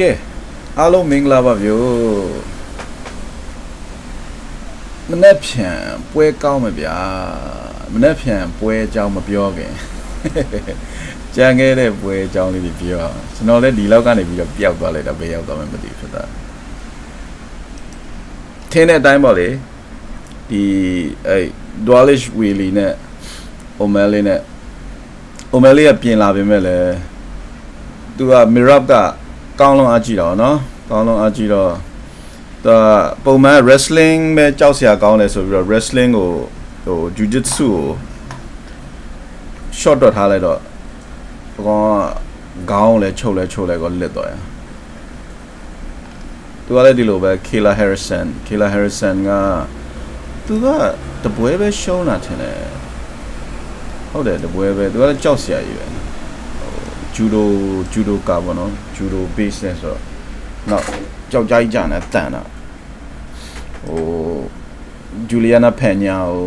ကဲအားလုံးမင်္ဂလာပါဗျို့မနေ့ဖြန်ပွဲကောင်းမှာဗျာမနေ့ဖြန်ပွဲအကြောင်းမပြောခင်ကြံခဲ့တဲ့ပွဲအကြောင်းလေးတွေပြောအောင်ကျွန်တော်လည်းဒီလောက်ကနေပြီးတော့ပျောက်သွားလိုက်တာဘယ်ရောက်သွားမှမသိဘူးဖြစ်တာထင်းတဲ့အတိုင်းပေါ့လေဒီအဲ Dwalish Wheelie နဲ့ O'Malley နဲ့ O'Malley ကပြင်လာပြင်မဲ့လည်းသူက Mirab က ကောင်းလုံးအားကြည့်တော့เนาะကောင်းလုံးအားကြည့်တော့သူကပုံမှန် wrestling ပဲကြောက်စရာကောင်းတယ်ဆိုပြီးတော့ wrestling ကိုဟို jiu-jitsu ကို short တော့ထားလိုက်တော့ဘကောင်ကခေါင်းလဲချုပ်လဲချုပ်လဲក៏လစ်တော့ရသူကလည်းဒီလိုပဲ Kayla Harrison Kayla Harrison ကသူကတပွဲပဲရှုံးတာထင်တယ်ဟုတ်တယ်တပွဲပဲသူကလည်းကြောက်စရာကြီးပဲ ဂျူဒိုဂျူဒိုကာပေါ့နော်ဂျူဒို base နဲ့ဆိုတော့နောက်ကြောက်ကြိုက်ကြနဲ့တန်တာဟိုဂျူလီယာနာဖန်ညာကို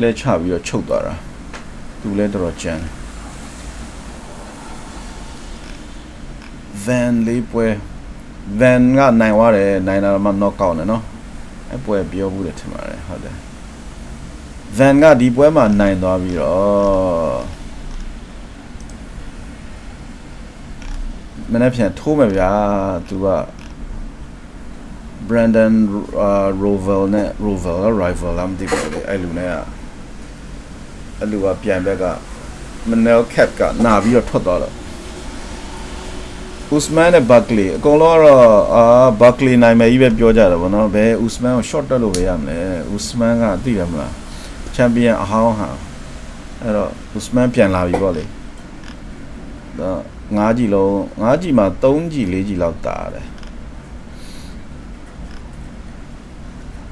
လဲချပြီးတော့ချုပ်သွားတာသူလဲတော်တော်ကြမ်းဗန်လေးပွဲဗန်ကနိုင်သွားတယ်နိုင်တာမှ knock out နဲ့နော်အဲပွဲပြောဘူးတယ်ထင်ပါတယ်ဟုတ်တယ်ဗန်ကဒီပွဲမှာနိုင်သွားပြီးတော့ မနေ့ပြန်ထိုးမယ်ဗျာသူက Brandon uh, Rovel နဲ့ Rovel လား Rival လားမသိဘူးလေအဲ့လူနဲ့ကအဲ့လူကပြန်ဘက်က Manel Cap ကနာပြီးတော့ထွက်သွားတော့ Usman နဲ့ Buckley အကုန်လုံးကတော့အာ Buckley နိုင်မယ်ကြီးပဲပြောကြတယ်ဗောနော်ဘယ် Usman ကို short တက်လို့ပဲရမလဲ Usman ကသိတယ်မလား Champion အဟောင်းဟာအဲ့တော့ Usman ပြန်လာပြီဗောလေဒါ 9ကြီးလုံး9ကြီးမှာ3ကြီး4ကြီးလောက်တာတယ်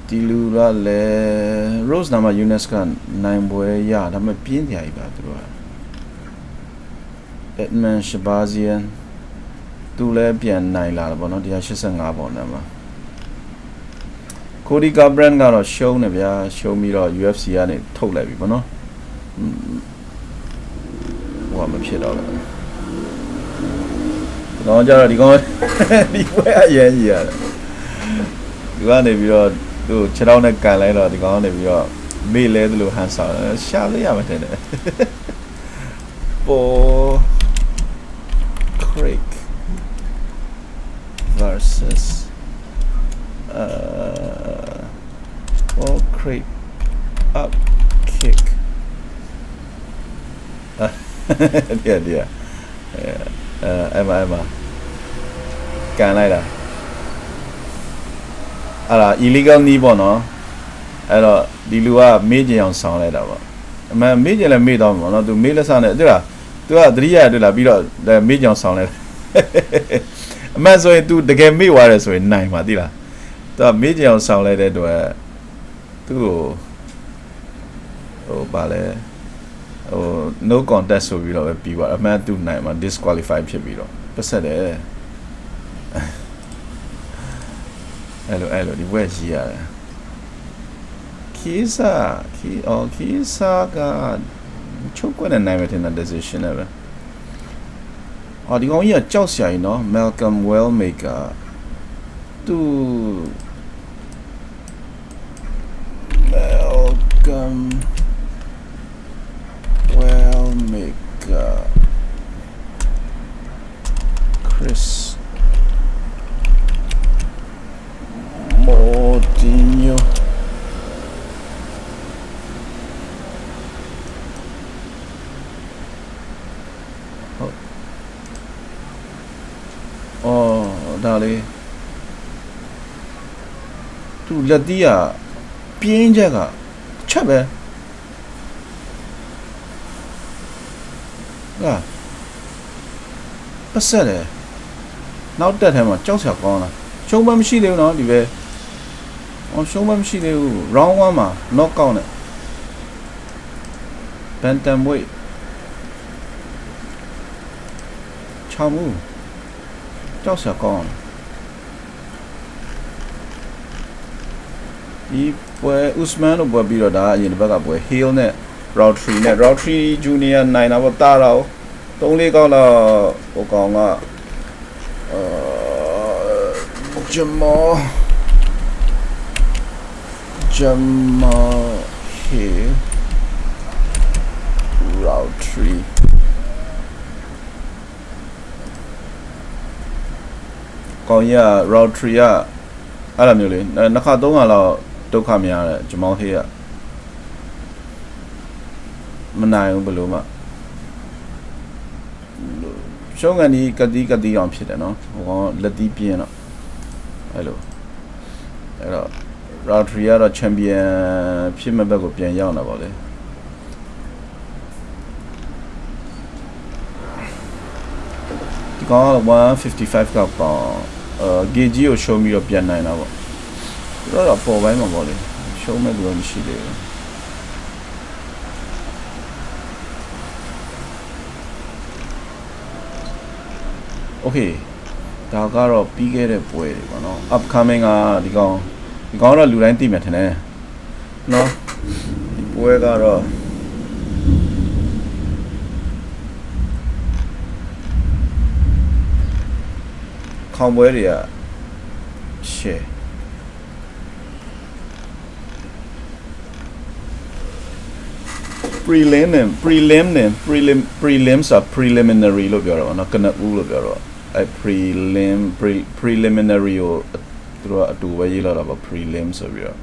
ဒီလူကလည်း Rose နာမ Eunice ကနိုင်ပွဲရဒါပေမဲ့ပြင်းတရားကြီးပါသူတို့က Edmund Shabazian သူလည်းပြန်နိုင်လာတယ်ဗောနော်185ပေါင်နဲ့မှာ Cody Garbrandt ကတော့ရှုံးတယ်ဗျာရှုံးပြီးတော့ UFC ကနေထုတ်လိုက်ပြီဗောနော်ဟိုကမဖြစ်တော့ဘူး ဒီကောင်ကြတော့ဒီကောင်ဒီပွဲအရင်ကြီးရတယ်ဒီကနေပြီးတော့သူ့ခြေထောက်နဲ့ကန်လိုက်တော့ဒီကောင်ကနေပြီးတော့မေ့လဲသလိုဟန်ဆောင်တယ်ရှာလို့ရမှာတဲ့ပေါ် Craig versus uh Paul Craig up kick ဒီဒီ အဲအဲ့မှာအဲ့မှာကန်လိုက်တာအဲ့ဒါ illegal knee ပေါ့နော်အဲ့တော့ဒီလူကမေ့ကြအောင်ဆောင်းလိုက်တာပေါ့အမှန်မေ့ကြလည်းမေ့တော့မှာပေါ့နော်သူမေ့လက်စနဲ့တွေ့လားသူကသတိရတွေ့လားပြီးတော့မေ့ကြအောင်ဆောင်းလိုက်အမှန်ဆိုရင် तू တကယ်မေ့သွားတယ်ဆိုရင်နိုင်ပါသိလားသူကမေ့ကြအောင်ဆောင်းလိုက်တဲ့အတွက်သူ့ကိုဟိုပါလဲ ဟို no contest ဆိုပြီးတော့ပဲပြီးသွားအမှန်သူနိုင်မှာ disqualify ဖြစ်ပြီးတော့ပတ်ဆက်တယ်အဲ့လိုအဲ့လိုဒီဘက်ရှိရတယ်ခီးစာခီးအော်ခီးစာကချုပ်ကွနဲ့နိုင်မယ်တင်တဲ့ decision နဲ့ပဲအော်ဒီကောင်ကြီးကကြောက်စရာကြီးနော် Malcolm Wellmaker သူ Malcolm well make uh, Chris Moutinho Oh. Oh, ဒါလေးသူ လက်တီးကပြင်းချက်ကချက်ပဲဟာပတ်ဆက်တယ်နောက်တက်ထဲမှာကြောက်စရာကောင်းလားရှုံးမမရှိသေးဘူးနော်ဒီပဲအော်ရှုံးမမရှိသေးဘူး round 1မှာ knock out နဲ့ bantamweight ချောင်းမှုကြောက်စရာကောင်း ဒီပွဲ Usman တို့ပွဲပြီးတော့ဒါအရင်တစ်ဘက်ကပွဲ Hill နဲ့ Roundtree နဲ့ Roundtree Junior နိုင်တာပေါ့တာတော့3-4ကောက်တော့ဟိုကောင်ကအာ Jamal Jamal here route 3ကောင်းရ route 3ကအဲ့လိုမျိုးလေနှစ်ခါသုံးခါလောက် ဒုက္ခများတယ် Jamal here ကမနိုင်ဘူးဘယ်လိုမှရှုံးကန်ဒီကတိကတိအောင်ဖြစ်တယ်နော်ဟိုကောင်လက်တီးပြင်းတော့အဲ့လိုအဲ့တော့ route 3ကတော့ champion ဖြစ်မဲ့ဘက်ကိုပြန်ရောက်လာပါလေဒီကောင်က155ကပေါင်အာ gauge ကိုရှုံးပြီးတော့ပြန်နိုင်တာပေါ့ ဒါတော့ပေါ်ပိုင်းမှာပေါ့လေရှုံးမဲ့လူတော့မရှိသေးဘူး okay ဒါကတော့ပြီးခဲ့တဲ့ပွဲတွေပေါ့နော် upcoming ကဒီကောင်ဒီကောင်တော့လူတိုင်းသိမယ်ထင်တယ်နော်ဒီပွဲကတော့ခေါင်းပွဲတွေက share prelim နဲ့ prelim နဲ့ prelim prelims อ่ะ preliminary လို့ပြောတာပေါ့နော်ကနဦးလို့ပြောတော့အဲ prelim pre preliminary ကိုသူတို့ကအတူပဲရေးလာတာပေါ့ prelim ဆိုပြီးတော့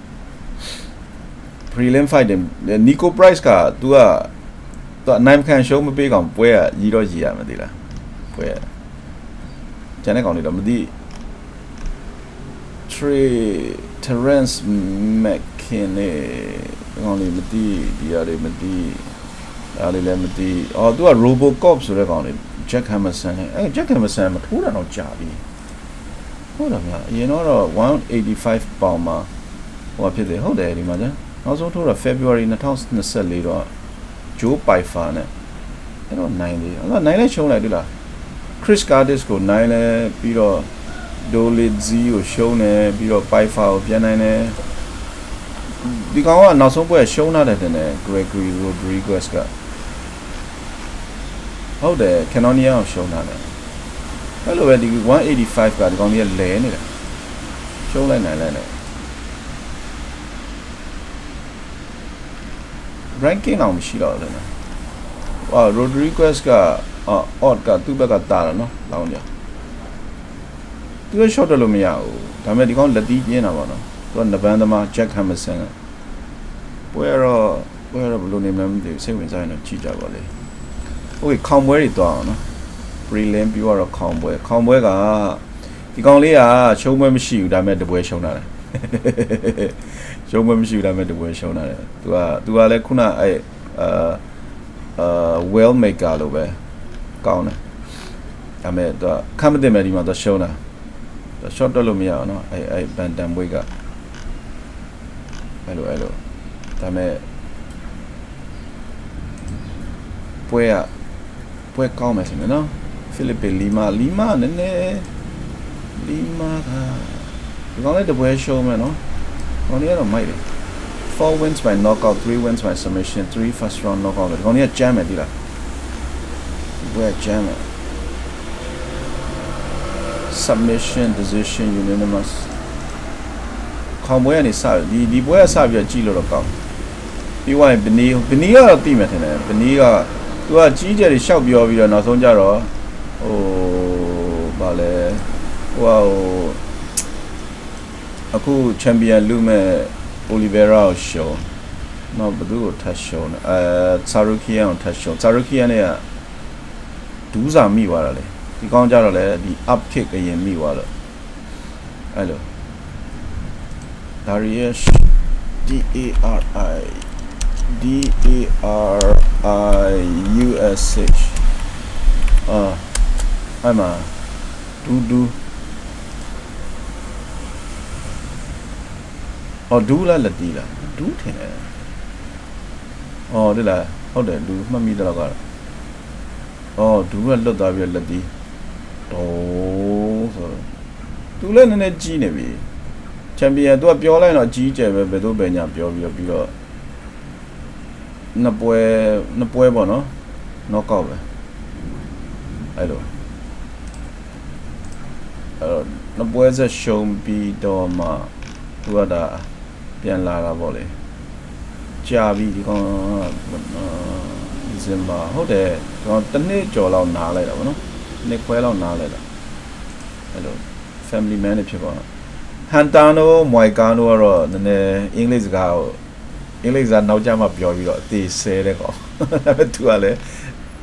prelim fight တယ် Nico Price က तू ကသူအနိုင်ခံရှုံးမပေးကောင်ပွဲကရီတော့ရီရမသိလားပွဲကျန်တဲ့ကောင်တွေတော့မသိ Trey Terence McKinney ဒီကောင်လေးမသိဒီဟာလေးမသိအားလေးလည်းမသိအော်သူက Robocop ဆိုတဲ့ကောင်လေး Jack Hammerson နဲ့အဲ Jack Hammerson မထိုးတာတော့ကြာပြီဟုတ်တယ်ဗျာအရင်တော့185ပေါင်မှာဟိုဖြစ်တယ်ဟုတ်တယ်ဒီမှာကျနောက်ဆုံးထိုးတာ February 2024တော့ Joe Pfeiffer နဲ့အဲ့တော့နိုင်တယ်အဲ့တော့နိုင်လဲရှုံးလိုက်တွေ့လား Chris Curtis ကိုနိုင်လဲပြီးတော့ Dolizzi ကိုရှုံးတယ်ပြီးတော့ Pfeiffer ကိုပြန်နိုင်တယ် ဒီကောင်ကနောက်ဆုံးပွဲရှုံးလာတယ်တင်တယ် Gregory Rodriguez ကဟုတ်တယ် Canonia ကိုရှုံးလာတယ်အဲ့လိုပဲဒီ185ကဒီကောင်ကြီးကလဲနေတာရှုံးလိုက်နိုင်လိုက်တယ် ranking အောင်မရှိတော့တယ်နော်ဟာ Rodriguez ကအော် odd ကသူ့ဘက်ကတာတယ်နော်လောင်းကြသူက shot တယ်လို့မရဘူးဒါပေမဲ့ဒီကောင်လက်တီးပြင်းတာပေါ့နော် သူကနဘန်သမား Jack Hammerson ကပွဲတော့ပွဲတော့ဘယ်လိုနေမှန်းမသိဘူးစိတ်ဝင်စားရင်တော့ကြည့်ကြပါလေ။ Okay ခေါင်ပွဲတွေတွားအောင်နော် prelim ပြီးတော့ခေါင်ပွဲခေါင်ပွဲကဒီကောင်လေးကရှုံးပွဲမရှိဘူးဒါပေမဲ့တပွဲရှုံးတာတယ်ရှုံးပွဲမရှိဘူးဒါပေမဲ့တပွဲရှုံးတာတယ်သူကသူကလည်းခုနအဲ့အာအာ well maker လို့ပဲကောင်းတယ်ဒါပေမဲ့သူကခမ်းမတင်မဲ့ဒီမှာသူရှုံးတာ short တော့လို့မရအောင်နော်အဲ့အဲ့ဘန်တန်ဘွေးက အဲ့လိုအဲ့လိုဒါပေမဲ့ပွဲကပွဲကောင်းမယ်ဆိုရင်နော်ဖိလစ်ပင်လီမာလီမာနည်းနည်းလီမာကဒီကောင်လေးတပွဲရှုံးမယ်နော်ဒီကောင်လေးကတော့မိုက်တယ်4 wins by knockout 3 wins by submission 3 first round knockout ဒီကောင်လေးကကြမ်းမယ်ဒီလားဒီပွဲကကြမ်းမယ် submission decision unanimous ခေါင်းပွဲကနေစဒီဒီပွဲကစပြီးတော့ကြည့်လို့တော့ကောင်းပြီးသွားရင်ဘနီဘနီကတော့သိမယ်ထင်တယ်ဘနီကသူကကြီးကျယ်တွေရှောက်ပြောပြီးတော့နောက်ဆုံးကြတော့ဟိုဗာလဲဟိုဟိုအခုချန်ပီယံလူမဲ့အိုလီဗေရာကိုရှုံးနောက်ဘယ်သူကိုထပ်ရှုံးလဲအဲဆာရူကီယန်ကိုထပ်ရှုံးဆာရူကီယန်နဲ့ကဒူးစာမိသွားတာလေဒီကောင်းကြတော့လေဒီ up kick အရင်မိသွားတော့အဲ့လို Darius D A R I D A R I U S H အာအဲ့မှာဒူးဒူးအော်ဒူးလားလက်တီလားဒူးထင်တယ်အော်ဒီလားဟုတ်တယ်ဒူးမှတ်မိတော့ကတော့အော်ဒူးကလွတ်သွားပြီးလက်တီတော့ဆိုတော့သူလည်းနည်းနည်းကြီးနေပြီ ချန်ပီယံသူကပြောလိုက်တော့ကြီးကျယ်ပဲဘယ်သူပဲညာပြောပြီးတော့ပြီးတော့နှစ်ပွဲနှစ်ပွဲပေါ့နော်နော့ကောက်ပဲအဲ့လိုအဲ့တော့နှစ်ပွဲဆက်ရှုံးပြီးတော့မှသူကဒါပြန်လာတာပေါ့လေကြာပြီဒီကောင်ဒီဇင်ဘာဟုတ်တယ်ဒီကောင်တစ်နှစ်ကျော်လောက်နားလိုက်တာဗောနော်နှစ်ခွဲလောက်နားလိုက်တာအဲ့လို family man တွေဖြစ်သွားတော့ ဟန်တာနိုမွိုင်ကာနိုကတော့နည်းနည်းအင်္ဂလိပ်စကားကိုအင်္ဂလိပ်စကားနောက်ကျမှပြောပြီးတော့အသေးဆဲတဲ့ကောင်ဒါပေမဲ့သူကလည်း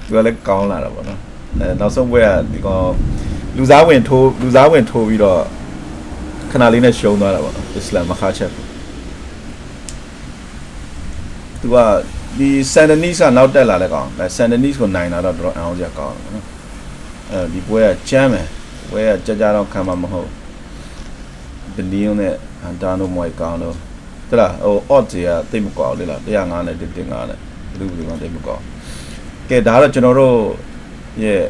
သူကလည်းကောင်းလာတာဗောနော်အဲနောက်ဆုံးပွဲကဒီကောင်လူစားဝင်ထိုးလူစားဝင်ထိုးပြီးတော့ခဏလေးနဲ့ရှုံးသွားတာဗောနော်အစ္စလမ်မခါချက်သူကဒီဆန်ဒနီစ်ကနောက်တက်လာတဲ့ကောင်အဲဆန်ဒနီစ်ကိုနိုင်လာတော့တော်တော်အောင်စရာကောင်းတယ်ဗောနော်အဲဒီပွဲကချမ်းမယ်ပွဲကကြကြတော့ခံမှာမဟုတ် ဘလီယိုနဲ့အန်တာနိုမွိုင်ကောင်တော့တလားဟို odd ကြီးကတိတ်မကွာဘူးလေလား105နဲ့105နဲ့ဘယ်လိုဘယ်လိုမှတိတ်မကွာကဲဒါတော့ကျွန်တော်တို့ရဲ့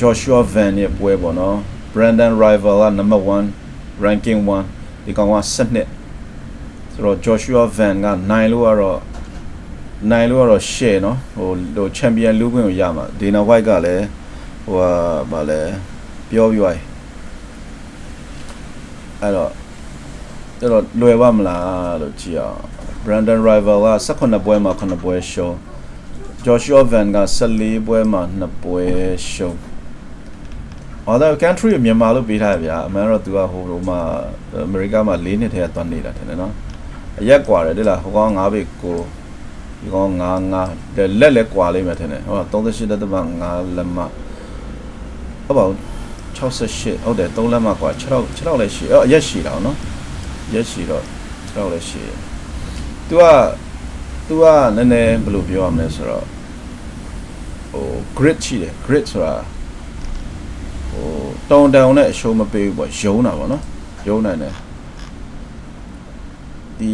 Joshua Van ရဲ့ပွဲပေါ့နော် Brandon Rival က number 1 ranking 1ဒီကောင်က7နှစ်ဆိုတော့ Joshua Van က9လို့ကတော့9လို့ကတော့ share နော်ဟိုဟို champion လူခွင့်ကိုရမှာ Dana White ကလည်းဟိုဟာဗာလဲပြောပြရိုက် အဲ့တော့အဲ့တော့လွယ်ပါမလားလို့ကြည့်အောင် Brandon Rival က18ပွဲမှာ9ပွဲရှုံး Joshua Van က14ပွဲမှာ2ပွဲရှုံးအော်ဒါ country ကိုမြန်မာလို့ပေးထားရဗျာအမှန်တော့သူကဟိုဟိုမှာအမေရိကမှာ၄နှစ်ထဲကသွားနေတာထင်တယ်နော်အရက်กว่าတယ်တိလားဟိုကောင်9ဘိကိုဒီကောင်9 9တဲ့လက်လက်กว่าလိမ့်မယ်ထင်တယ်ဟို38.5လက်မဟုတ်ပါဘူး 68ဟုတ်တယ်3လက်မกว่า6 6လက်ရှိအော်အရက်ရှိတာနော်ရက်ရှိတော့6လက်ရှိသူကသူကနည်းနည်းဘယ်လိုပြောရမလဲဆိုတော့ဟို grit ရှိတယ် grit ဆိုတာဟိုတောင်တောင်နဲ့အရှုံးမပေးဘူးပေါ့ယုံတာပေါ့နော်ယုံနိုင်တယ်ဒီ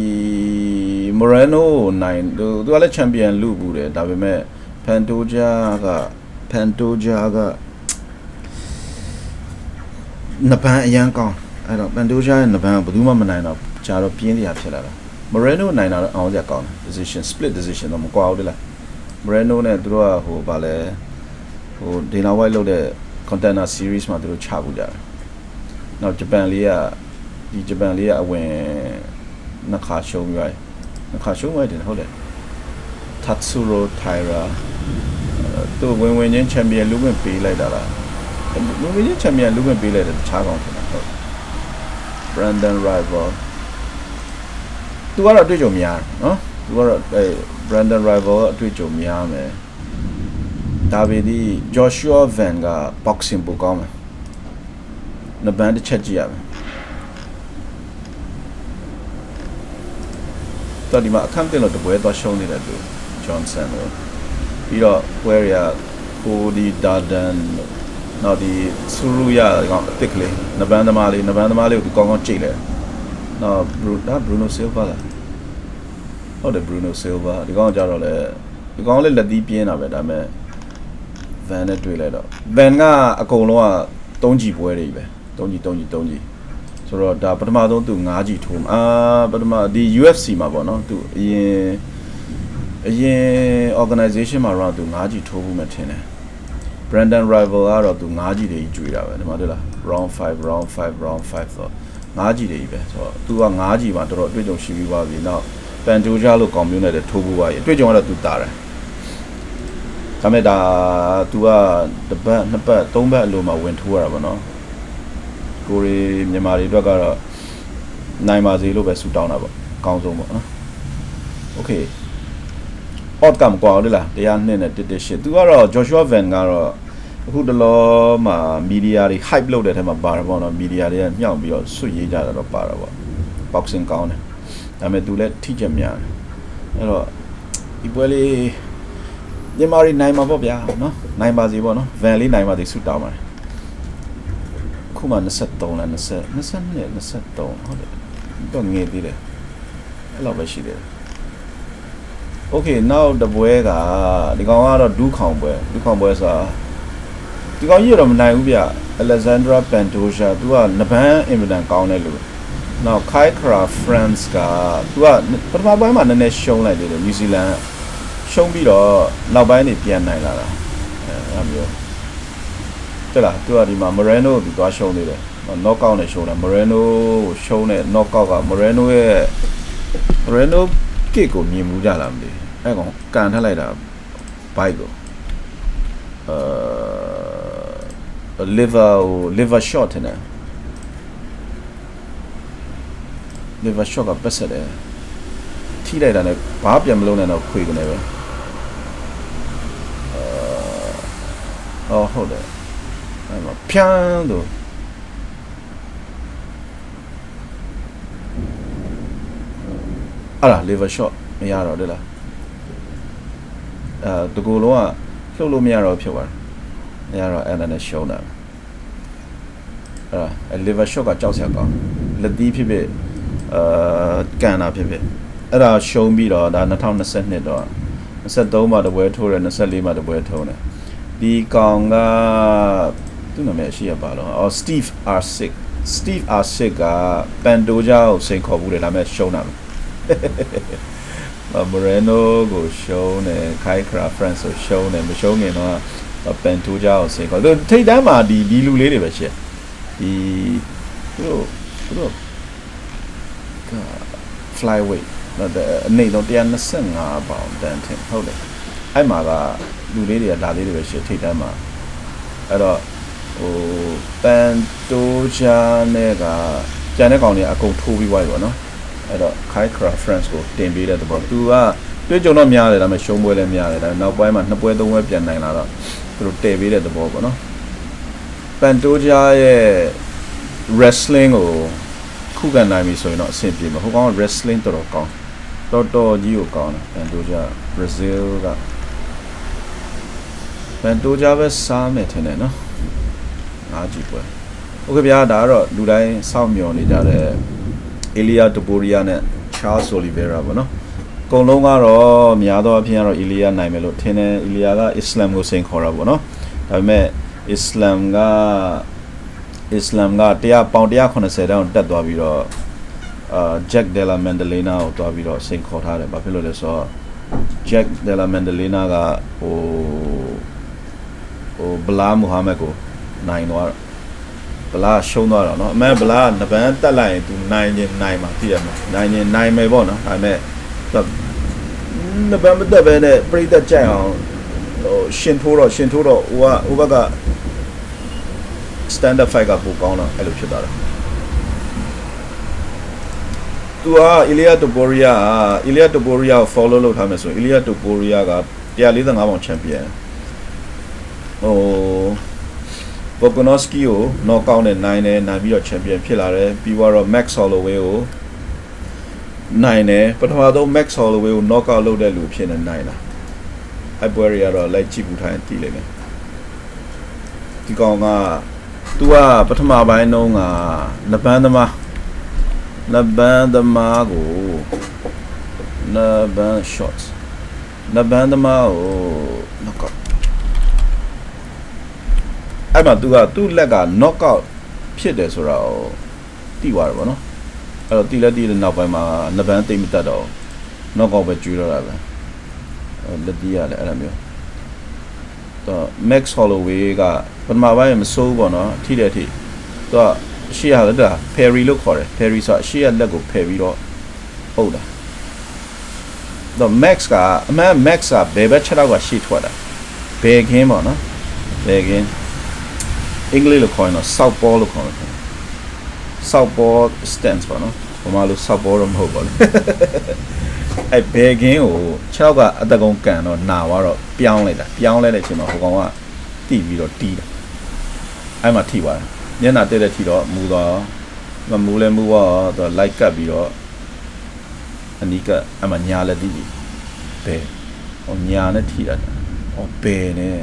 Moreno နိုင်သူသူကလည်းချန်ပီယံလူဘူးတယ်ဒါပေမဲ့ဖန်တိုဂျာကဖန်တိုဂျာက နပန်အရန်ကောင်းအဲ့တော့ဖန်တိုဂျာရဲ့နပန်ကဘယ်သူမှမနိုင်တော့ဂျာတော့ပြင်းစရာဖြစ်လာတာ Moreno နိုင်တာတော့အောင်စရာကောင်းတယ် decision split decision တော့မကွာဘူးလေလား Moreno နဲ့သူတို့ကဟိုဗာလဲဟို Dana White လုပ်တဲ့ container series မှာသူတို့ချပူကြတယ်။နောက်ဂျပန်လေးကဒီဂျပန်လေးကအဝင်နှစ်ခါရှုံးရွားနှစ်ခါရှုံးရတယ်ဟုတ်တယ်။ Tatsuro Taira သူဝင်ဝင်ချင်းချန်ပီယံလူဝင်ပေးလိုက်တာလား။ လူဝင်ချင်းချန်ပီယံလူဝင်ပေးလိုက်တယ်တခြားကောင်ထင်တာဟုတ်။ Brandon Rival သူကတော့အတွေ့အကြုံများတယ်နော်သူကတော့အဲ Brandon Rival ကအတွေ့အကြုံများမယ်ဒါပေဒီ Joshua Van က boxing ပိုကောင်းမယ်နဘန်တစ်ချက်ကြည့်ရမယ်တော်ဒီမှာအခန်းတင်လို့တပွဲသွားရှုံးနေတယ်သူ Johnson လို့ပြီးတော့ပွဲရ Cody Darden နောက်ဒီဆူရူရကောင်အစ်စ်ကလေးနဘန်သမားလေးနဘန်သမားလေးကိုသူကောင်းကောင်းကြိတ်လဲနော်ဘရူဒါဘရူနိုဆီလ်ဗာလားဟုတ်တယ်ဘရူနိုဆီလ်ဗာဒီကောင်ကြတော့လေဒီကောင်လည်းလက်သီးပြင်းတာပဲဒါပေမဲ့ van နဲ့တွေ့လိုက်တော့ van ကအကုန်လုံးက3ကြီးပွဲတွေပဲ3ကြီး3ကြီး3ကြီးဆိုတော့ဒါပထမဆုံးသူ5ကြီးထိုးအာပထမဒီ UFC မှာပေါ့နော်သူအရင်အရင် organization မှာတော့သူ5ကြီးထိုးဖို့မထင်တယ် Brandon Rival ကတော့သူ5ကြီးတွေကြီးကြွေတာပဲဒီမှာတွေ့လား round 5 round 5 round 5ဆိုတော့5ကြီးတွေကြီးပဲဆိုတော့သူက5ကြီးမှာတော်တော်အတွေ့အကြုံရှိပြီးပါပြီနောက်ပန်တိုဂျာလို့ကောင်မျိုးနဲ့ထိုးဖို့ပါရင်အတွေ့အကြုံကတော့သူတာတယ်ဒါမဲ့ဒါ तू ကတစ်ပတ်နှစ်ပတ်သုံးပတ်အလိုမှာဝင်ထိုးရတာပေါ့နော်ကိုရီမြန်မာတွေအတွက်ကတော့နိုင်ပါစေလို့ပဲဆူတောင်းတာပေါ့အကောင်းဆုံးပေါ့နော်โ อเค odd ကမကွာဘူးလားတရားနှစ်နဲ့တစ်တစ်ရှစ် तू ကတော့ Joshua Van ကတော့အခုတလောမှာမီဒီယာတွေ hype လုပ်တဲ့ထဲမှာပါတယ်ပေါ့နော်မီဒီယာတွေကမြှောက်ပြီးတော့ဆွရေးကြတာတော့ပါတာပေါ့ boxing ကောင်းတယ်ဒါပေမဲ့ तू လည်းထိချက်များတယ်အဲ့တော့ဒီပွဲလေးမြန်မာတွေနိုင်မှာပေါ့ဗျာနော်နိုင်ပါစေပေါ့နော်ဗန်လေးနိုင်ပါစေဆုတောင်းပါတယ်ခုမှ23လား20 22 23ဟုတ်တယ်တော့ငယ်သေးတယ်အဲ့လောက်ပဲရှိတယ် Okay now တပွဲကဒီကောင်ကတော့ဒူးခေါင်ပွဲဒူးခေါင်ပွဲဆိုတာဒီကောင်ကြီးတော့မနိုင်ဘူးဗျ Alexandra Pantoja သူကနဘန်အင်ဗဒန်ကောင်းတယ်လို့နောက် Kai Kra France ကသူကပထမပိုင်းမှာနည်းနည်းရှုံးလိုက်တယ်လို့ New Zealand ကရှုံးပြီးတော့နောက်ပိုင်းနေပြန်နိုင်လာတာအဲအဲ့မျိုးတတက်လားသူကဒီမှာ Moreno ကိုသူသွားရှုံးနေတယ် knockout နဲ့ရှုံးတယ် Moreno ကိုရှုံးတဲ့ knockout က Moreno ရဲ့ Moreno kick ကိုမြင်မှုကြလားမသိဘူးအဲ့ကောင်ကန်ထက်လိုက်တာ bike ကိုအာ liver ဟို liver shot နဲ့ liver shot ကပတ်ဆက်တယ်ထိလိုက်တာနဲ့ဘာပြန်မလုံးနဲ့တော့ခွေကနေပဲအာဟောဟုတ်တယ်အဲ့မှာဖြန်းတော့ အဲ့ဒါ liver shot မရတော့တယ်လားအဲတကူလုံးကလှုပ်လို့မရတော့ဖြစ်သွားတယ်မရတော့အဲ့ဒါနဲ့ရှုံးတာအဲ့ဒါအဲ့ liver shot ကကြောက်စရာကောင်းလက်သီးဖြစ်ဖြစ်အာကန်တာဖြစ်ဖြစ်အဲ့ဒါရှုံးပြီးတော့ဒါ2022တော့23မှာတပွဲထိုးတယ်24မှာတပွဲထိုးတယ်ဒီကောင်ကသူ့နာမည်အရှိရပါတော့အော် Steve R6 Steve R6 ကပန်တိုဂျာကိုစိန်ခေါ်ဘူးတယ်ဒါပေမဲ့ရှုံးတာပဲ မရနိုကိုရှုံးတယ်ခိုင်ခရာဖရန့်ကိုရှုံးတယ်မရှုံးခင်တော့ပန်တိုဂျာကိုစိန်ခေါ်သူထိတ်တန်းမှာဒီဒီလူလေးတွေပဲရှစ်ဒီသူတို့သူတို့က flyweight နော်အနေတော့125ပေါင်တန်ထင်ဟုတ်တယ်အဲ့မှာကလူလေးတွေကဒါလေးတွေပဲရှစ်ထိတ်တန်းမှာအဲ့တော့ဟိုပန်တိုဂျာနဲ့ကကျန်တဲ့ကောင်တွေအကုန်ထိုးပြီးွားပြီပေါ့နော် အဲ့တော့ Kai Kra France ကိုတင်ပေးတဲ့သဘောသူကတွေ့ကြုံတော့များတယ်ဒါပေမဲ့ရှုံးပွဲလည်းများတယ်ဒါပေမဲ့နောက်ပိုင်းမှာနှစ်ပွဲသုံးပွဲပြန်နိုင်လာတော့သူတို့တည်ပေးတဲ့သဘောပေါ့နော်ပန်တိုဂျာရဲ့ wrestling ကိုခုခံနိုင်ပြီဆိုရင်တော့အဆင်ပြေမှာဟိုကောင်က wrestling တော်တော်ကောင်းတော်တော်ကြီးကိုကောင်းတယ်ပန်တိုဂျာ Brazil ကပန်တိုဂျာပဲစားမယ်ထင်တယ်နော်အားကြီးပွဲโอเคဗျာဒါကတော့လူတိုင်းစောင့်မျှော်နေကြတဲ့ အေလီယာတိုပိုရီယာနဲ့ချားဆိုလီဗေရာပေါ့နော်အကုန်လုံးကတော့များသောအားဖြင့်ကတော့အေလီယာနိုင်မယ်လို့ထင်တယ်အေလီယာကအစ္စလာမ်ကိုစိန်ခေါ်တာပေါ့နော်ဒါပေမဲ့အစ္စလာမ်ကအစ္စလာမ်က100ပေါင်180တောင်တက်သွားပြီးတော့အာဂျက်ဒဲလာမန်ဒလီနာကိုတွားပြီးတော့စိန်ခေါ်ထားတယ်ဘာဖြစ်လို့လဲဆိုတော့ဂျက်ဒဲလာမန်ဒလီနာကဟိုဟိုဘလာမူဟာမက်ကိုနိုင်သွားတော့ ဗလာရှုံးသွားတော့เนาะအမှန်ဗလာကနပန်းတက်လိုက်ရင် तू နိုင်ရင်နိုင်မှာသိရမှာနိုင်ရင်နိုင်မယ်ပေါ့နော်ဒါပေမဲ့သူနပန်းမတက်ပဲနဲ့ပြိသက်ကြိုက်အောင်ဟိုရှင်ထိုးတော့ရှင်ထိုးတော့ဟိုကဟိုဘက်က standard fight ကပိုကောင်းတော့အဲ့လိုဖြစ်သွားတာသူက Ilya Topuria Ilya Topuria ကို follow လုပ်ထားမယ်ဆိုရင် Ilya Topuria က145ပေါင် champion ဟို Volkanovski ကို knockout နဲ့နိုင်တယ်နိုင်ပြီးတော့ champion ဖြစ်လာတယ်ပြီးတော့ Max Holloway ကိုနိုင်တယ်ပထမဆုံး Max Holloway ကို knockout လုပ်တဲ့လူဖြစ်နေနိုင်တာအဲ့ပွဲတွေကတော့လိုက်ကြည့်ဘူးထိုင်တည်လိမ့်မယ်ဒီကောင်က तू ကပထမပိုင်းတုန်းကနပန်းသမားနပန်းသမားကိုနပန်း shots နပန်းသမားကို knockout အဲ့မှာ तू ကသူ့လက်က knock out ဖြစ်တယ်ဆိုတော့တိသွားတယ်ဗောနော်အဲ့တော့တိလက်တိလက်နောက်ပိုင်းမှာနဗန်းတိတ်မတက်တော့ knock out ပဲကျွေးတော့တာပဲအဲ့လက်တိရတယ်အဲ့လိုမျိုးတော့ Max Holloway ကပထမပိုင်းမစိုးဘူးဗောနော်ထိတဲ့အထိသူကရှေ့ရလက်တာ Perry လို့ခေါ်တယ် Perry ဆိုတာရှေ့ရလက်ကိုဖယ်ပြီးတော့ဟုတ်တာတော့ Max ကအမှန် Max ကဘယ်ဘက်ချက်တော့ကရှေ့ထွက်တာဘယ်ခင်းဗောနော်ဘယ်ခင်း အင်္ဂလိပ်လိုခေါ်ရင်တော့ south ball လို့ခေါ်တယ် south ball stance ပေါ့နော်ဟိုမှာလို့ south ball တော့မဟုတ်ပါဘူးအဲ့ဘယ်ကင်းကို6ကအတကုံကန်တော့နာသွားတော့ပြောင်းလိုက်တာပြောင်းလိုက်တဲ့အချိန်မှာဟိုကောင်ကတီးပြီးတော့တီးတာအဲ့မှာထိသွားတာညနာတက်တဲ့ထိတော့မူသွားမမူလဲမူတော့သူလိုက်ကပ်ပြီးတော့အနီးကအဲ့မှာညာလက်တီးပြီးဘယ်ဟိုညာနဲ့ထိတာဟောဘယ်နဲ့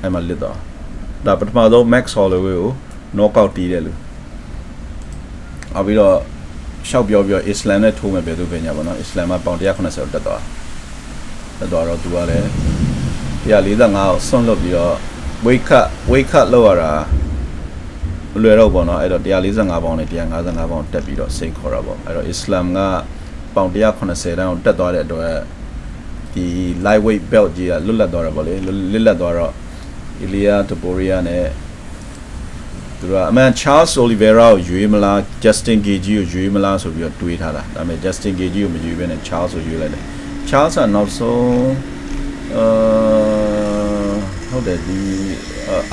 အဲ့မှာလစ်တော့ ဒါပထမဆုံး Max Holloway ကို knockout တီးတယ်လို့အော်ပြီးတော့ရှောက်ပြောပြောအစ္စလမ်နဲ့ထိုးမယ်ပဲသူပဲညာပေါ့နော်အစ္စလမ်ကပေါင်190တက်သွားတက်သွားတော့သူကလည်း145ကိုဆွန့်လွတ်ပြီးတော့ weight cut weight cut လောက်ရတာမလွယ်တော့ပေါ့နော်အဲ့တော့145ပေါင်နဲ့155ပေါင်တက်ပြီးတော့စိတ်ခေါ်တာပေါ့အဲ့တော့အစ္စလမ်ကပေါင်190တန်းကိုတက်သွားတဲ့အတွက်ဒီ lightweight belt ကြီးကလွတ်လပ်သွားတာပေါ့လေလွတ်လပ်သွားတော့ Ilya Topuria နဲ့သူတို့ကအမှန် Charles Oliveira ကိုရွေးမလား Justin Gage ကိုရွေးမလားဆိုပြီးတော့တွေးထားတာဒါပေမဲ့ Justin Gage ကိုမရွေးဘဲနဲ့ Charles ကိုရွေးလိုက်တယ် Charles ကနောက်ဆုံးအာဟုတ်တယ်ဒီ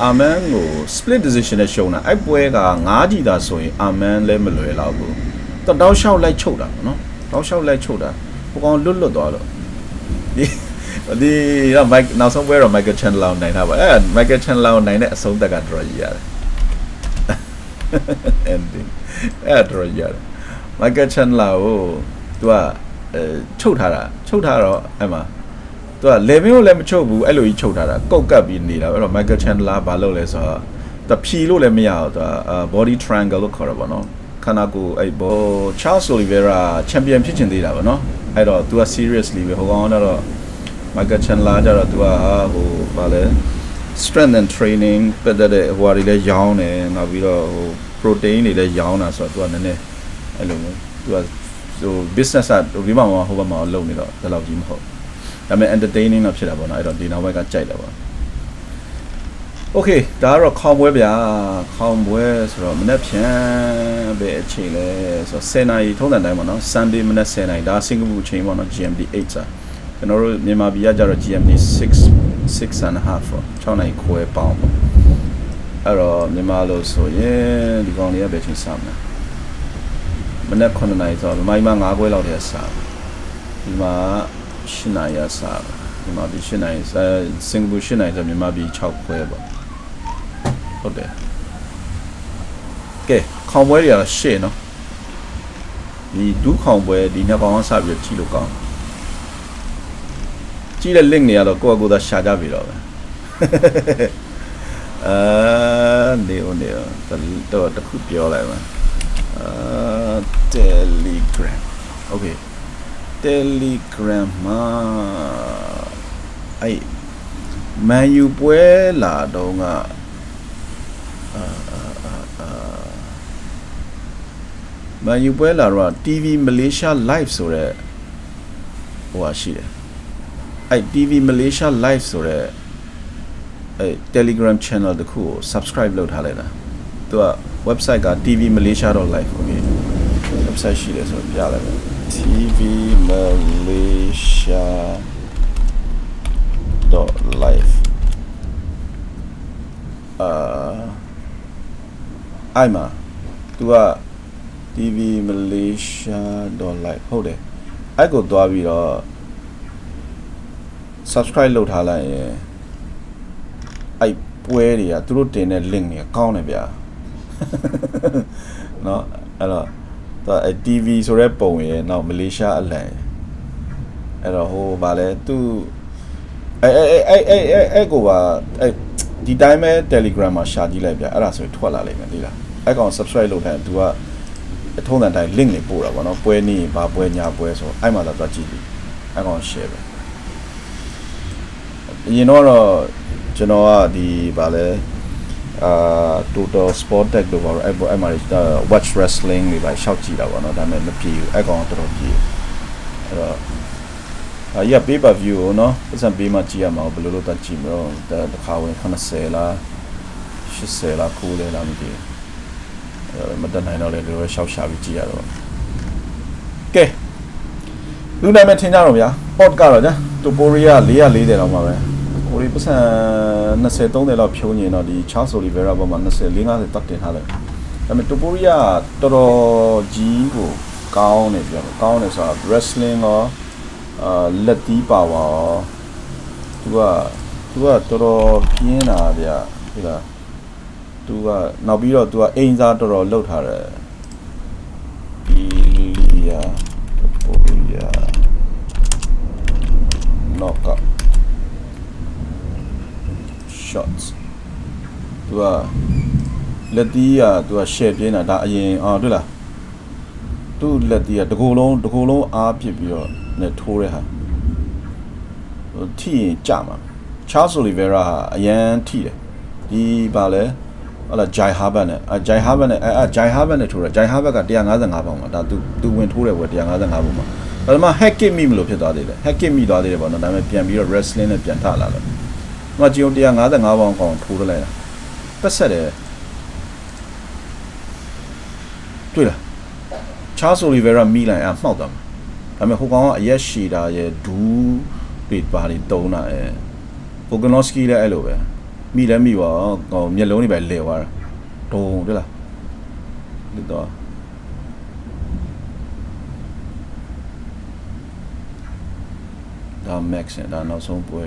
အာမန်ကို split decision နဲ့ရှုံးတာအဲ့ပွဲက9ကြီးတာဆိုရင်အာမန်လည်းမလွယ်တော့ဘူးတော့တောက်လျှောက်လိုက်ချုပ်တာပေါ့နော်တောက်လျှောက်လိုက်ချုပ်တာဟိုကောင်လွတ်လွတ်သွားတော့ဒီ ဒီတော့ Mike နောက်ဆုံးပွဲတော့ Michael Chandler နိုင်တာပါအဲ Michael Chandler နိုင်တဲ့အဆုံးသက်က draw ကြီးရတယ် ending အဲ draw ကြီးရတယ် Michael Chandler ကိုသူကအဲချုပ်ထားတာချုပ်ထားတော့အဲ့မှာသူက level ကိုလည်းမချုပ်ဘူးအဲ့လိုကြီးချုပ်ထားတာကောက်ကပ်ပြီးနေတာအဲ့တော့ Michael Chandler ဘာလုပ်လဲဆိုတော့သူဖြီလို့လည်းမရဘူးသူက body triangle လို့ခေါ်တာပေါ့နော်ခန္ဓာကိုယ်အဲ့ဘော Charles Oliveira champion ဖြစ်ချင်သေးတာပေါ့နော်အဲ့တော့ तू က seriously ပဲဟိုကောင်ကတော့ Michael Chandler ကြတော့သူကဟိုဗာလဲ strength and training ပတ်သက်တဲ့ဟိုဟာတွေလည်းရောင်းတယ်နောက်ပြီးတော့ဟို protein တွေလည်းရောင်းတာဆိုတော့သူကနည်းနည်းအဲ့လိုမျိုးသူကဟို business ကဒီမှာမှာဟိုဘက်မှာလုပ်နေတော့ဒါလောက်ကြီးမဟုတ်ဒါပေမဲ့ entertaining တော့ဖြစ်တာပေါ့နော်အဲ့တော့ဒီနောက်ဘက်ကကြိုက်တယ်ပေါ့ Okay ဒါကတော့ခေါင်ပွဲဗျာခေါင်ပွဲဆိုတော့မနေ့ဖြန်ပဲအချိန်လဲဆိုတော့10နာရီထုံးတဲ့တိုင်းပေါ့နော် Sunday မနေ့10နာရီဒါစင်ကာပူအချိန်ပေါ့နော် GMT 8စာ ကျွန်တော်တို့မြန်မာပြည်ကကြတော့ GMT 6 6 and a half ပေါ့6နာရီခွဲပေါင်းပေါ့အဲ့တော့မြန်မာလို့ဆိုရင်ဒီကောင်လေးကဘယ်ချိန်စမလဲမနေ့9နာရီဆိုတော့မိုင်းမ9ခွဲလောက်တည်းစတယ်ဒီမှာ10နာရီစတယ်မြန်မာပြည်10နာရီစစင်ကာပူ10နာရီဆိုမြန်မာပြည်6ခွဲပေါ့ဟုတ်တယ်ကဲခေါင်ပွဲတွေကတော့ရှေ့နော်ဒီဒူးခေါင်ပွဲဒီနှစ်ကောင်ကစပြီးကြည့်လို့ကောင်း ကြည့်တဲ့ link တွေကတော့ကိုယ့်အကူသာရှာကြပြီတော့ပဲအာနေဦးနေဦးတော့တခုပြောလိုက်မှာအာ Telegram okay Telegram မှာအဲ့မန်ယူပွဲလာတော့ကမန်ယူပွဲလာတော့ TV Malaysia Live ဆိုတဲ့ဟိုဟာရှိတယ် အဲ့ TV Malaysia Live ဆိုတဲ့အဲ့ Telegram channel တခုကို subscribe လုပ်ထားလိုက်တာသူက website က tvmalaysia.live okay website ရှိတယ်ဆိုတော့ပြလိုက်မယ် TV Malaysia .live အာအဲ့မှာ तू က TV Malaysia .live ဟုတ်တယ်အဲ့ကိုသွားပြီးတော့ subscribe လုပ်ထားလိုက်ရင်အဲ့ပွဲတွေကသူတို့တင်တဲ့ link တွေကကောင်းတယ်ဗျာเนาะအဲ့တော့သူက TV ဆိုတဲ့ပုံရယ်နောက်မလေးရှားအလံအဲ့တော့ဟိုဗာလဲသူအဲ့အဲ့အဲ့အဲ့အဲ့အဲ့ကိုပါအဲ့ဒီတိုင်းပဲ Telegram မှာရှာကြည့်လိုက်ဗျအဲ့ဒါဆိုရင်ထွက်လာလိမ့်မယ်ဒီလားအဲ့ကောင် subscribe လုပ်ထားရင် तू ကအထုံးတန်တိုင်း link တွေပို့တာဗောနော်ပွဲနေဘာပွဲညာပွဲဆိုအဲ့မှာသာသွားကြည့်ပြီအဲ့ကောင် share ပဲ အရင်တော့ကျွန်တော်ကဒီဗာလဲအာ total sport tech လို့ပါတော့အဲ့ပေါ်အဲ့မှာ watch wrestling တွေပါရှောက်ကြည့်တာဗောနော်ဒါပေမဲ့မပြေဘူးအဲ့ကောင်တော်တော်ပြေအဲ့တော့အာရ pay per view ကိုနော်ပတ်စံပေးမှကြည့်ရမှာဘယ်လိုလုပ်တတ်ကြည့်မလို့တစ်ခါဝင်80လား80လား90လားမသိဘူးမတက်နိုင်တော့လေဒီလိုရှောက်ရှာပြီးကြည့်ရတော့ကဲလူနာမည်ထင်ကြတော့ဗျာ pot ကတော့ကြာတိုပိုရီယာ440လောက်မှာပဲ ဟိုဒီပတ်စံ20 30လောက်ဖြုံးရင်တော့ဒီ Charles Oliveira ပေါ်မှာ20 50တက်တင်ထားတယ်ဒါပေမဲ့တိုပိုရီယာတော်တော်ကြီးကိုကောင်းနေပြန်ကောင်းနေဆိုတော့ wrestling ရောအာလက်တီးပါဝါရောသူကသူကတော်တော်ပြင်းတာဗျာဟုတ်လားသူကနောက်ပြီးတော့သူကအိမ်စားတော်တော်လှုပ်ထားတယ်ဘီလီယာတိုပိုရီယာ knockout shots သူကလက်တီးอ่ะသူက share ပြင်းတာဒါအရင်အာတွေ့လားသူ့လက်တီးอ่ะတကူလုံးတကူလုံးအားဖြစ်ပြီးတော့နဲ့ထိုးတဲ့ဟာဟိုထိရင်ကြမှာ Charles Oliveira ဟာအရန်ထိတယ်ဒီပါလဲဟလာ Jai Harbat နဲ့အ Jai Harbat နဲ့အဲ Jai Harbat နဲ့ထိုးတယ် Jai Harbat က155ပေါင်မှာဒါသူသူဝင်ထိုးတယ်ကွ155ပေါင်မှာဒါပေမဲ့ hack it မိမလို့ဖြစ်သွားသေးတယ် hack it မိသွားသေးတယ်ပေါ့နော်ဒါပေမဲ့ပြန်ပြီးတော့ wrestling နဲ့ပြန်ထလာတယ် ငါကြည့်အောင်155ပေါင်ကောင်ထိုးလိုက်တာပတ်ဆက်တယ်တွေ့လားချားဆိုလီဗေရာမိလိုက်အမှောက်တာဒါပေမဲ့ဟိုကောင်ကအရက်ရှီတာရဲ့ဒူးပေပါနေတုံးတာအဲပိုကနော့စကီလည်းအဲ့လိုပဲမိလည်းမိပါဟိုမျက်လုံးတွေပဲလဲသွားတာတုံးတွေ့လားဒီတော့ဒါ max နဲ့ဒါနောက်ဆုံးပွဲ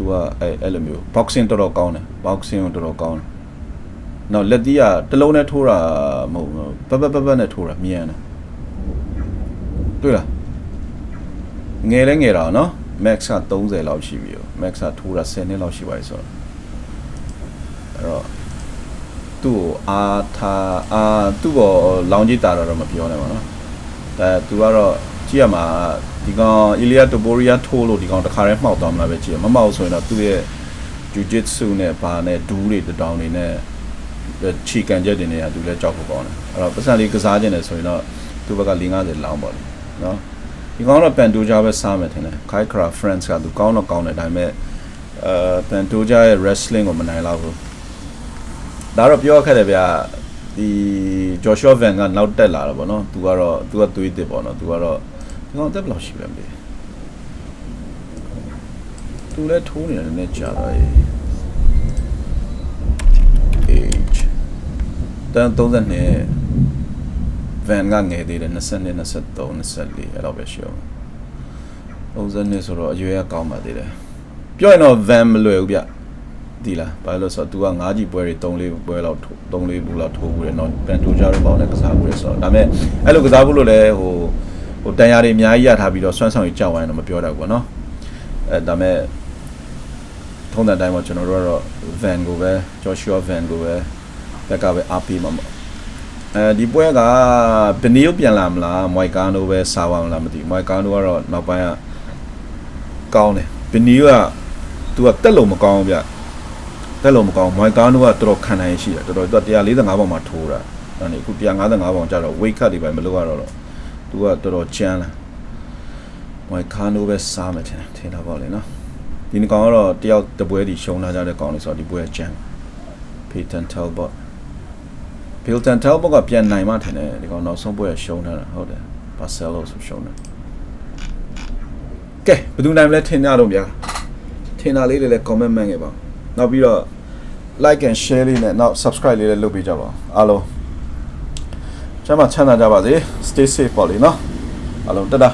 သူကအဲ့အဲ့လိုမျိုး boxing တော်တော်ကောင်းတယ် boxing ကိုတော်တော်ကောင်းတယ်နောက်လက်သီးကတစ်လုံးနဲ့ထိုးတာမဟုတ်ဘူးပပပပနဲ့ထိုးတာမြန်တယ်တွေ့လားငယ်လဲငယ်တာနော် max က30လောက်ရှိပြီ max ကထိုးတာ10နှစ်လောက်ရှိပါပြီဆိုတော့အဲ့တော့သူ့ကိုအာသာအာသူ့ကိုလောင်ကြီးတာတော့မပြောနိုင်ပါတော့ဒါသူကတော့ကြည့်ရမှာ ဒီကောင်အီလီယာတိုပိုရီယာထိုးလို့ဒီကောင်တစ်ခါတည်းမှောက်သွားမလားပဲကြည့်ရမမောက်ဆိုရင်တော့သူ့ရဲ့ jiu-jitsu နဲ့ဘာနဲ့ဒူးတွေတတောင်တွေနဲ့ချီကန်ချက်တွေနဲ့ကသူလည်းကြောက်ဖို့ကောင်းတယ်အဲ့တော့ပတ်စံလေးကစားခြင်းတယ်ဆိုရင်တော့သူ့ဘက်က450လောင်းပါလေနော်ဒီကောင်တော့ပန်တိုဂျာပဲစားမယ်ထင်တယ်ခိုင်ခရာ friends ကသူကောင်းတော့ကောင်းတယ်ဒါပေမဲ့အဲပန်တိုဂျာရဲ့ wrestling ကိုမနိုင်တော့ဘူးဒါတော့ပြောရခက်တယ်ဗျာဒီ Joshua Van ကနောက်တက်လာတော့ဗောနော်သူကတော့သူကသွေးတစ်ပေါ့နော်သူကတော့ ဒီကောင်တက်ဘယ်လောက်ရှိလဲမသိသူလည်းထိုးနေတယ်နည်းနည်းကြာတော့ရေး age တန်32 van ကငယ်သေးတယ်22 23 24အဲ့တော့ပဲရှိအောင်32ဆိုတော့အရွယ်ကကောင်းပါသေးတယ်ပြောရင်တော့ van မလွယ်ဘူးဗျဒီလားဘာလို့လဲဆိုတော့ तू က၅ကြီးပွဲတွေ3လေးပွဲလောက်3လေးဘူးလောက်ထိုးဘူးတယ်နော်ပန်တိုဂျာတော့ပေါင်းနဲ့ကစားဘူးတယ်ဆိုတော့ဒါပေမဲ့အဲ့လိုကစားဘူးလို့လည်းဟို ဟိုတန်ရာတွေအများကြီးရထားပြီးတော့စွမ်းဆောင်ရကြောက်ဝိုင်းတော့မပြောတော့ဘူးပေါ့နော်အဲဒါပေမဲ့ထုံးတဲ့အတိုင်းပေါ့ကျွန်တော်တို့ကတော့ van ကိုပဲ Joshua van ကိုပဲဘက်ကပဲအားပေးမှာပေါ့အဲဒီပွဲကဘယ်နည်းပြန်လာမလားမွိုက်ကာနိုပဲစားပါမလားမသိဘူးမွိုက်ကာနိုကတော့နောက်ပိုင်းကကောင်းတယ်ဘယ်နည်းက तू ကတက်လို့မကောင်းဘူးဗျတက်လို့မကောင်းမွိုက်ကာနိုကတော်တော်ခံနိုင်ရှိတယ်တော်တော်သူက145ပေါင်မှာထိုးတာအဲ့ဒီအခု155ပေါင်ကျတော့ weight cut တွေပဲမလုပ်ရတော့တော့ तू ကတော်တော်ချမ်းလာမွိုက်ကာနိုပဲစားမယ်ထင်တယ်ထင်တာပေါ့လေနော်ဒီနေ့ကောင်ကတော့တယောက်တပွဲဒီရှုံးလာကြတဲ့ကောင်လေးဆိုတော့ဒီပွဲကချမ်း Peyton Talbot Peyton Talbot ကပြန်နိုင်မှထင်တယ်ဒီကောင်နောက်ဆုံးပွဲကရှုံးထားတာဟုတ်တယ် Barcelo ဆိုရှုံးတယ်ကဲဘယ်သူနိုင်မလဲထင်ကြတော့ဗျာထင်တာလေးတွေလည်း comment မှန်ခဲ့ပါနောက်ပြီးတော့ like and share လေးနဲ့နောက် subscribe လေးလည်းလုပ်ပေးကြပါအားလုံး ကျမ်းမချမ်းသာကြပါစေ stay safe ပေါ့လေနော်အားလုံးတတာ